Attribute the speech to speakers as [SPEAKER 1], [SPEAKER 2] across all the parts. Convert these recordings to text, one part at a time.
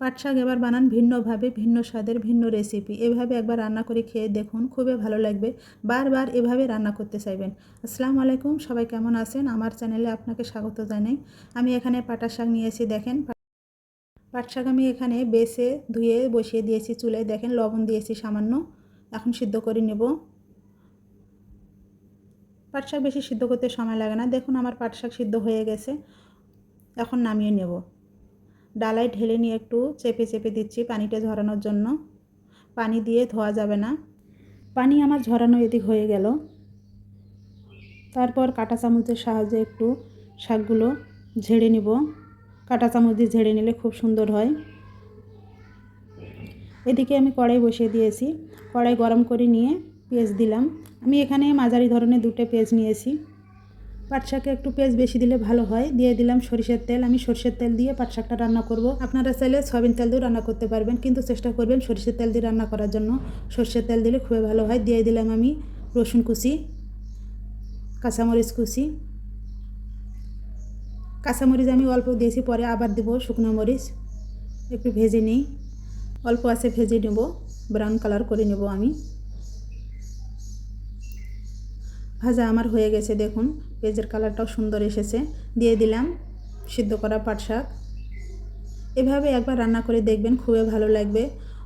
[SPEAKER 1] পাট শাক এবার বানান ভিন্নভাবে, ভিন্ন স্বাদের, ভিন্ন রেসিপি এভাবে একবার রান্না করে খেয়ে দেখুন, খুবই ভালো লাগবে। বারবার এভাবে রান্না করতে চাইবেন। আসসালামু আলাইকুম, সবাই কেমন আছেন? আমার চ্যানেলে আপনাকে স্বাগত জানাই। আমি এখানে পাটা শাক নিয়েছি দেখেন। পাট শাক আমি এখানে বেছে, ধুয়ে বসিয়ে দিয়েছি চুলে দেখেন, লবণ দিয়েছি সামান্য। এখন সিদ্ধ করে নেব। পাট শাক বেশি সিদ্ধ করতে সময় লাগে না। দেখুন, আমার পাট শাক সিদ্ধ হয়ে গেছে। এখন নামিয়ে নেব। ডালায় ঢেলে নিয়ে একটু চেপে চেপে দিচ্ছি পানিটা ঝরানোর জন্য। পানি দিয়ে ধোয়া যাবে না। পানি আমার ঝরানো এদিক হয়ে গেল। তারপর কাঁটা চামচের সাহায্যে একটু শাকগুলো ঝেড়ে নিব। কাঁটা চামচ দিয়ে ঝেড়ে নিলে খুব সুন্দর হয়। এদিকে আমি কড়াই বসিয়ে দিয়েছি। কড়াই গরম করে নিয়ে পেঁয়াজ দিলাম। আমি এখানে মাঝারি ধরনের দুটো পেঁয়াজ নিয়েছি। পাট শাকে একটু পেঁয়াজ বেশি দিলে ভালো হয়। দিয়ে দিলাম সরিষার তেল। আমি সরিষার তেল দিয়ে পাট শাকটা রান্না করব। আপনারা চাইলে সয়াবিন তেল দিয়েও রান্না করতে পারবেন, কিন্তু চেষ্টা করবেন সরিষার তেল দিয়ে রান্না করার জন্য। সরষের তেল দিলে খুবই ভালো হয়। দিয়ে দিলাম আমি রসুন কুচি, কাঁচামরিচ কুচি। কাঁচামরিচ আমি অল্প দিয়েছি, পরে আবার দেবো শুকনো মরিচ। একটু ভেজে নিই। অল্প আছে ভেজে নেব। ব্রাউন কালার করে নেব আমি। ভাজা আমার হয়ে গেছে, দেখুন। পেঁয়াজের কালারটাও সুন্দর এসেছে। দিয়ে দিলাম সিদ্ধ করা পাট শাক। এভাবে একবার রান্না করে দেখবেন, খুবই ভালো লাগবে।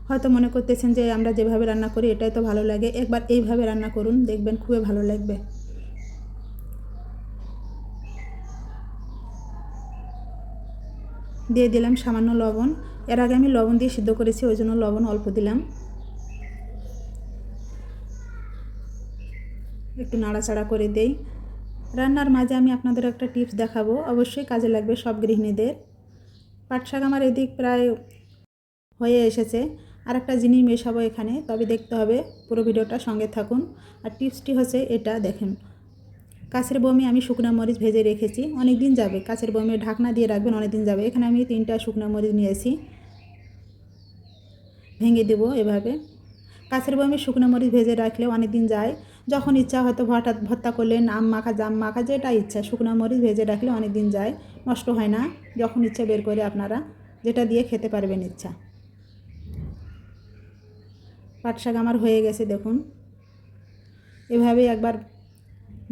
[SPEAKER 1] হয়তো মনে করতেছেন যে, আমরা যেভাবে রান্না করি, এটাই তো ভালো লাগে। একবার এইভাবে রান্না করুন, দেখবেন খুবই ভালো লাগবে। দিয়ে দিলাম সামান্য লবণ। এর আগে আমি লবণ দিয়ে সিদ্ধ করেছি, ওই জন্য লবণ অল্প দিলাম। একটু নাড়াচাড়া করে দেই। রান্নার মাঝে আমি আপনাদের একটা টিপস দেখাবো। অবশ্যই কাজে লাগবে সব গৃহিণীদের। পাট শাক আমার এদিক প্রায় হয়ে এসেছে। আর একটা জিনিস মেশাবো এখানে, তবে দেখতে হবে, পুরো ভিডিওটা সঙ্গে থাকুন। আর টিপসটি হচ্ছে এটা, দেখেন। কাছের বমি আমি শুকনো মরিচ ভেজে রেখেছি অনেক দিন যাবে। কাছের বমি ঢাকনা দিয়ে রাখবেন অনেক দিন যাবে। এখানে আমি তিনটা শুকনো মরিচ নিয়েছি। ভেঙে দেবো এভাবে। কাছের বমি শুকনো মরিচ ভেজে রাখলে অনেক দিন যায়। যখন ইচ্ছা হয়তো হঠাৎ ভর্তা করলেন, আম মাখা, জাম মাখা, যেটা ইচ্ছা, শুকনো মরিচ ভেজে রাখলে অনেক দিন যায়, নষ্ট হয় না, যখন ইচ্ছা বের করে আপনারা যেটা দিয়ে খেতে পারবেন ইচ্ছা। পাট শাক আমার হয়ে গেছে, দেখুন। এভাবেই একবার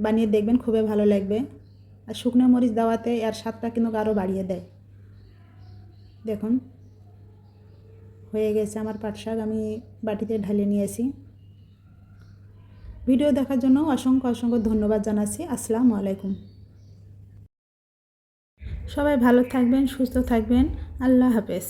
[SPEAKER 1] বানিয়ে দেখবেন, খুবই ভালো লাগবে। আর শুকনো মরিচ দেওয়াতে এর স্বাদটা কিন্তু আরও বাড়িয়ে দেয়। দেখুন, হয়ে গেছে আমার পাট শাক, আমি বাটিতে ঢালে নিয়েছি। ভিডিও দেখার জন্য অসংখ্য অসংখ্য ধন্যবাদ জানাচ্ছি। আসসালামু আলাইকুম। সবাই ভালো থাকবেন, সুস্থ থাকবেন। আল্লাহ হাফেজ।